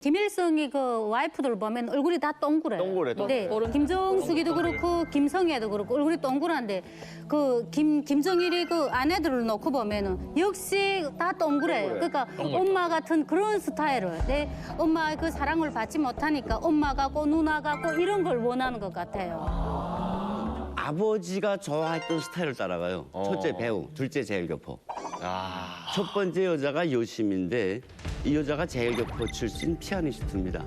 김일성이 그 와이프들 보면 얼굴이 다 동그래요. 동그래, 네. 김정숙이도 그렇고 김성애도 그렇고 얼굴이 동그란데 그 김 김정일이 그 아내들을 놓고 보면은 역시 다 동그래요. 그러니까 엄마 같은 그런 스타일을 내 엄마의 그 사랑을 받지 못하니까 엄마 같고 누나 같고 이런 걸 원하는 것 같아요. 아버지가 좋아했던 스타일을 따라가요. 어. 첫째 배우, 둘째 제일교포. 아. 첫 번째 여자가 요심인데 이 여자가 제일교포 출신 피아니스트입니다.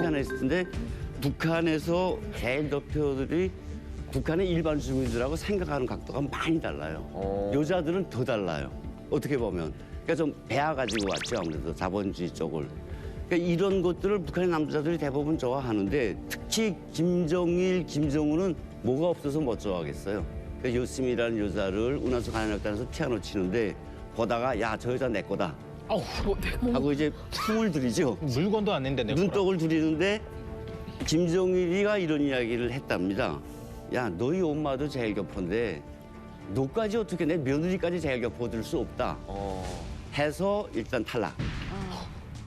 피아니스트인데 북한에서 제일교포들이 북한의 일반 주민들하고 생각하는 각도가 많이 달라요. 어. 여자들은 더 달라요. 어떻게 보면. 그러니까 좀 배아 가지고 왔죠. 아무래도 자본주의 쪽을. 그러니까 이런 것들을 북한의 남자들이 대부분 좋아하는데 특히 김정일, 김정은은 뭐가 없어서 못 좋아하겠어요. 그러니까 요심이라는 여자를 운하수 관현악단에서 피아노 치는데 보다가 야 저 여자 내 거다 아우, 뭐, 내 하고 이제 품을 들이죠. 물건도 안내 거라. 눈독을 들이는데 김정일이가 이런 이야기를 했답니다. 야 너희 엄마도 제일교포인데 너까지 어떻게 내 며느리까지 제일교포 들 수 없다. 어. 해서 일단 탈락.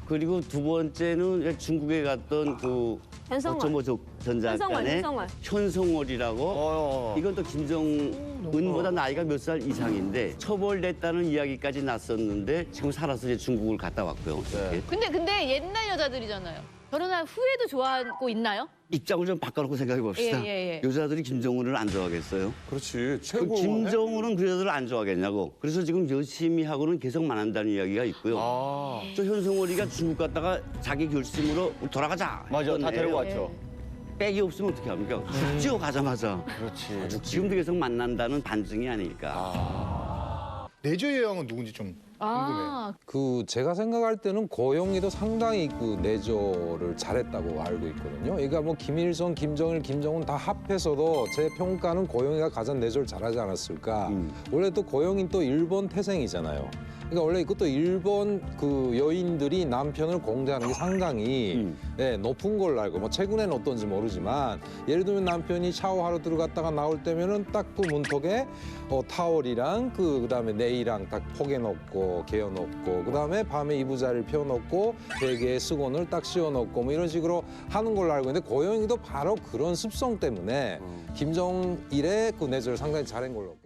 그리고 두 번째는 중국에 갔던 그 현성월. 어쩌뭐 전 현성월, 작가의 현성월. 현성월이라고 어. 이건 또 김정은보다 나이가 몇 살 이상인데 처벌됐다는 이야기까지 났었는데 지금 살아서 이제 중국을 갔다 왔고요. 이렇게. 근데 근데 옛날 여자들이잖아요. 결혼한 후에도 좋아하고 있나요? 입장을 좀 바꿔놓고 생각해 봅시다. 예, 예, 예. 여자들이 김정은을 안 좋아하겠어요? 그렇지 그 최고 김정은은 그 여자를 안 좋아하겠냐고. 그래서 지금 열심히 하고는 계속 만난다는 이야기가 있고요. 아. 저 현성월이가 중국 갔다가 자기 결심으로 돌아가자. 맞아. 다 했던 데리고 애예요. 왔죠. 백이 없으면 어떻게 합니까? 죽지요 가자마자. 그렇지. 지금도 계속 만난다는 반증이 아닐까. 내조 여왕은 누군지 좀 아, 그 제가 생각할 때는 고영이도 상당히 그 내조를 잘했다고 알고 있거든요. 그러니까 뭐 김일성, 김정일, 김정은 다 합해서도 제 평가는 고영이가 가장 내조를 잘하지 않았을까. 음. 원래 또 고영이 또 일본 태생이잖아요. 그러니까 원래 이것도 일본 그 여인들이 남편을 공개하는 게 상당히 음. 예, 높은 걸로 알고 뭐 최근에는 어떤지 모르지만 예를 들면 남편이 샤워하러 들어갔다가 나올 때면은 딱 그 문턱에 어, 타월이랑 그 그다음에 네이랑 딱 포개 놓고 개어 놓고 그다음에 밤에 이부자리를 펴 놓고 베개에 수건을 딱 씌워 놓고 뭐 이런 식으로 하는 걸로 알고 있는데 고영이도 바로 그런 습성 때문에 김정일의 그 내조를 상당히 잘한 걸로.